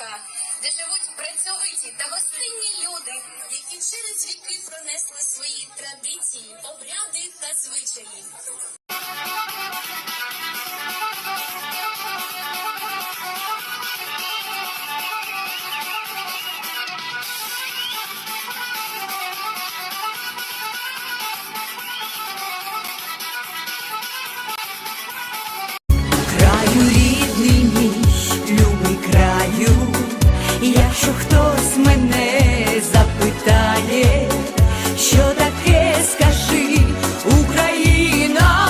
Луцька, де живуть працьовиті та гостинні люди, які через віки пронесли свої традиції, обряди та звичаї. Якщо хтось мене запитає, що таке скажи, Україна,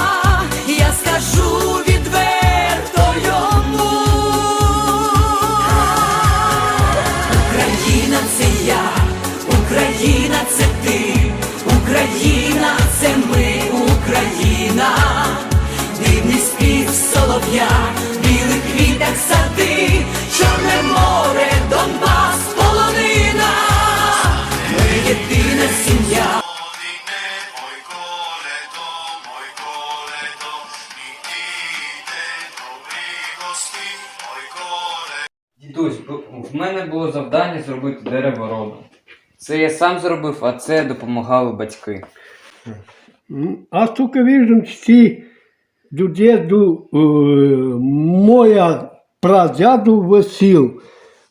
я скажу відверто йому. Україна це я, Україна це ти, Дідусь, в мене було завдання зробити дерево роду. Це я сам зробив, а це допомагали батьки. А только вижу, что до деду э, моя прадяду Васил.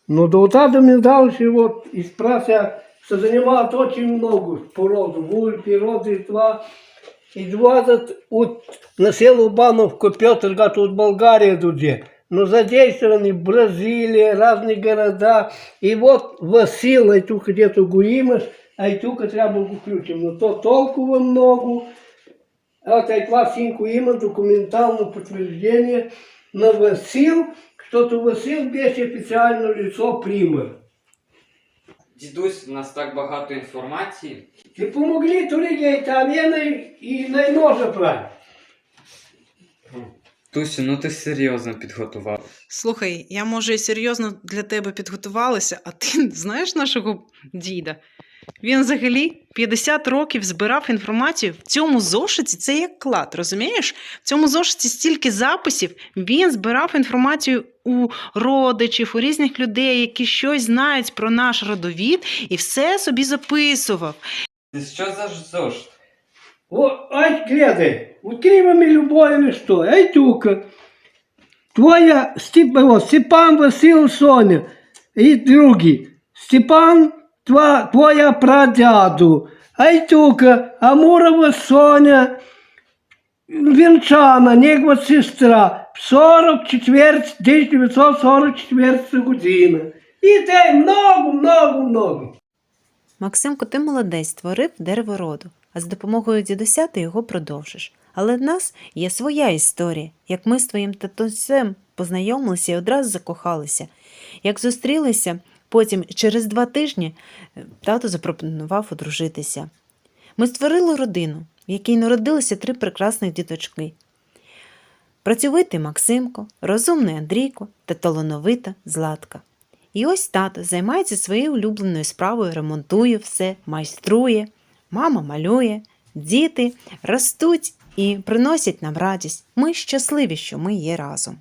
Но до тата мне дальше вот из прася, что занимает очень много породу, вульпи, роды, два. И 20 от на село Бановку, Петр, говорит, от Болгарии дуде. Но задействованы Бразилия, разные города. И вот Васил, тут где-то Гуимаш, а и тут треба включим. Но то толково много. Вот и синку има документальное подтверждение на Васил, что-то Васил без официальное лицо пример. Дідусь, у нас так багато інформації. Ти помогли то людей там най- і найноже правильно. Тусю, ну ти серйозно підготував. Слухай, я може і серйозно для тебе підготувалася, а ти знаєш нашого діда? Він взагалі 50 років збирав інформацію в цьому зошиті. Це як клад, розумієш? В цьому зошиті стільки записів. Він збирав інформацію у родичів, у різних людей, які щось знають про наш родовід, і все собі записував. Що за зошит? О, ай, глядай, открывами любое что, ай тука. Твоя Степ, Степан Васил Соня и другие. Степан, тва, твоя прадяду. Тука, Амурова Соня, Венчана, негова сестра, 44, 1944 година. І те много, много, много. Максимко, ти молодець, створив дерево роду, а з допомогою дідуся ти його продовжиш. Але в нас є своя історія, як ми з твоїм татусем познайомилися і одразу закохалися. Як зустрілися, потім через два тижні е, тато запропонував одружитися. Ми створили родину, в якій народилися три прекрасних діточки. Працьовитий Максимко, розумний Андрійко та талановита Златка. І ось тато займається своєю улюбленою справою, ремонтує все, майструє, мама малює, діти ростуть і приносять нам радість. Ми щасливі, що ми є разом.